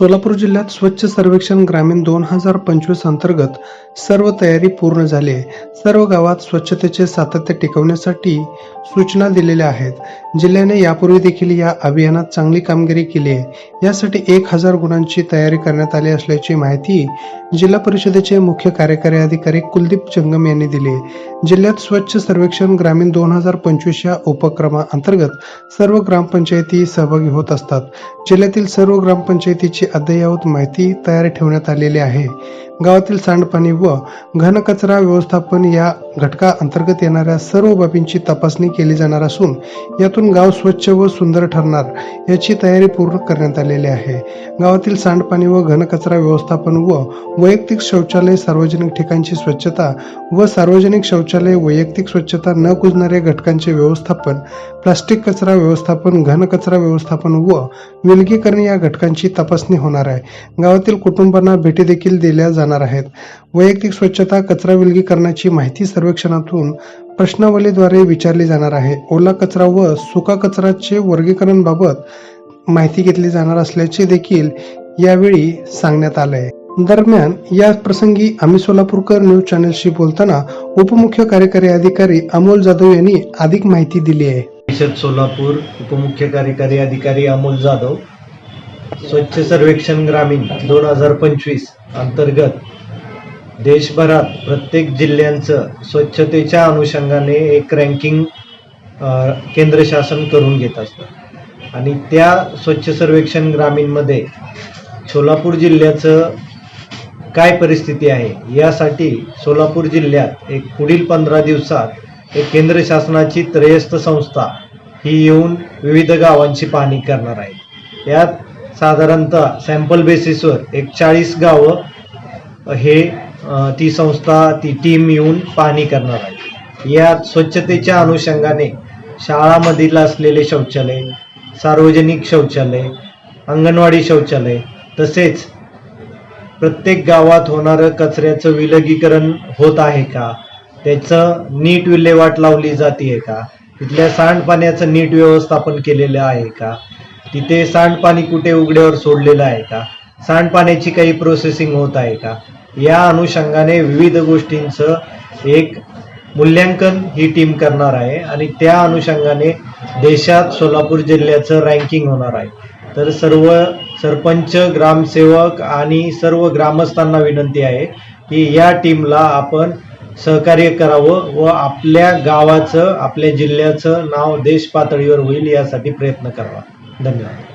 सोलापूर जिल्ह्यात स्वच्छ सर्वेक्षण ग्रामीण दोन हजार पंचवीस अंतर्गत सर्व तयारी पूर्ण झाली आहे. सर्व गावात स्वच्छतेचे सातत्य टिकवण्यासाठी सूचना दिलेल्या आहेत. जिल्ह्याने यापूर्वी देखील या अभियानात चांगली कामगिरी केली आहे. यासाठी एक हजार गुणांची तयारी करण्यात आली असल्याची माहिती जिल्हा परिषदेचे मुख्य कार्यकारी अधिकारी कुलदीप जंगम यांनी दिली आहे. जिल्ह्यात स्वच्छ सर्वेक्षण ग्रामीण दोन हजार पंचवीस या उपक्रमाअंतर्गत सर्व ग्रामपंचायती सहभागी होत असतात. जिल्ह्यातील सर्व ग्रामपंचायतीची अद्ययावत माहिती तयार ठेवण्यात आलेली आहे. गावातील सांडपाणी व घनकचरा व्यवस्थापन या घटका अंतर्गत येणाऱ्या सर्व बाबींची तपासणी केली जाणार असून यातून गाव स्वच्छ व सुंदर ठरणार याची तयारी पूर्ण करण्यात आलेली आहे. गावातील सांडपाणी व घनकचरा व्यवस्थापन व वैयक्तिक शौचालय सार्वजनिक ठिकाणची स्वच्छता व सार्वजनिक शौचालय वैयक्तिक स्वच्छता न कुजणाऱ्या घटकांचे व्यवस्थापन प्लास्टिक कचरा व्यवस्थापन घनकचरा व्यवस्थापन व विलगीकरण या घटकांची तपासणी होणार आहे. गावातील कुटुंबांना भेटी देखील दिल्या जाणार आहेत. वैयक्तिक स्वच्छता कचरा विलगीकरणाची माहिती सर्वेक्षणातून प्रश्नावलीद्वारे विचारली जाणार आहे. ओला कचरा व सुका कचराचे वर्गीकरण बाबत माहिती घेतली जाणार असल्याचे देखील यावेळी सांगण्यात आलंय. दरम्यान या प्रसंगी आम्ही सोलापूरकर न्यूज चॅनलशी बोलताना उपमुख्य कार्यकारी अधिकारी अमोल जाधव यांनी अधिक माहिती दिली आहे. सोलापूर उपमुख्य कार्यकारी अधिकारी अमोल जाधव स्वच्छ सर्वेक्षण ग्रामीण दोन हजार पंचवीस अंतर्गत देशभरात प्रत्येक जिल्ह्यांचं स्वच्छतेच्या अनुषंगाने एक रँकिंग केंद्र शासन करून घेत असतं. आणि त्या स्वच्छ सर्वेक्षण ग्रामीणमध्ये सोलापूर जिल्ह्याचं काय परिस्थिती आहे यासाठी सोलापूर जिल्ह्यात एक पुढील पंधरा दिवसात एक केंद्र शासनाची त्रयस्थ संस्था ही येऊन विविध गावांची पाहणी करणार आहे. यात साधारणतः सॅम्पल बेसिसवर एक चाळीस गावं हे ती संस्था ती टीम येऊन पाहणी करणार आहे. या स्वच्छतेच्या अनुषंगाने शाळामधील असलेले शौचालय सार्वजनिक शौचालय अंगणवाडी शौचालय तसेच प्रत्येक गावात होणारं कचऱ्याचं विलगीकरण होत आहे का? त्याचं नीट विल्हेवाट लावली जाते का? तिथल्या सांडपाण्याचं नीट व्यवस्थापन केलेलं आहे का? तिथे सांडपाणी कुठे उघड्यावर सोडलेलं आहे का? सांडपाण्याची काही प्रोसेसिंग होत आहे का? या अनुषंगाने विविध गोष्टींचं एक मूल्यांकन ही टीम करणार आहे आणि त्या अनुषंगाने देशात सोलापूर जिल्ह्याचं रँकिंग होणार आहे. तर सर्व सरपंच ग्रामसेवक आणि सर्व ग्रामस्थांना विनंती आहे की या टीमला आपण सहकार्य करावं व आपल्या गावाचं आपल्या जिल्ह्याचं नाव देश पातळीवर होईल यासाठी प्रयत्न करावा. धन्यवाद